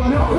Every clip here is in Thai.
Oh,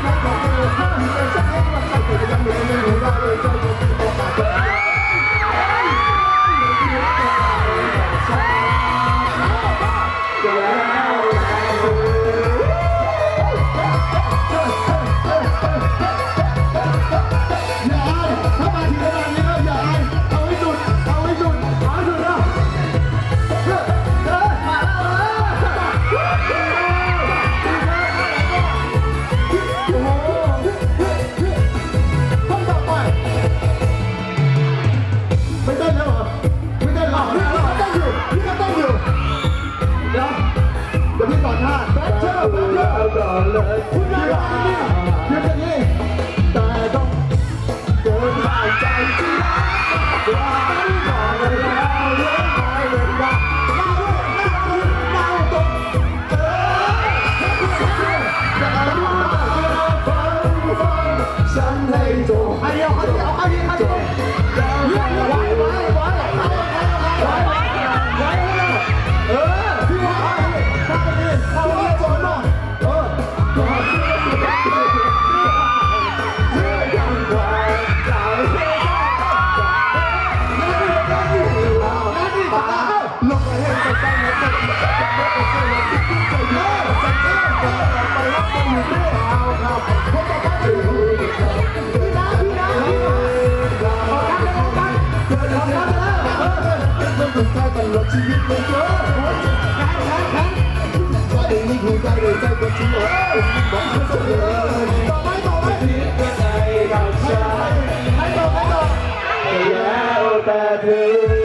ฉันให้จบอันเดียวอันเดียวอันเดียวอันเดียวไว้ไว้ไว้ไว้ไว้ไว้เออพี่ว่าเข้าไปเข้าไปสอนหน่อย ไม่ต้องการตลอดชีวิตเลยเจ้าเพลงนี้ถูกใจเลยใจกว่าชีวิตบอกให้สุดเลยต่อไม่ต่อไปผิดก็ใจเราใช้ให้ต่อไม่ต่อแล้วแต่เธอ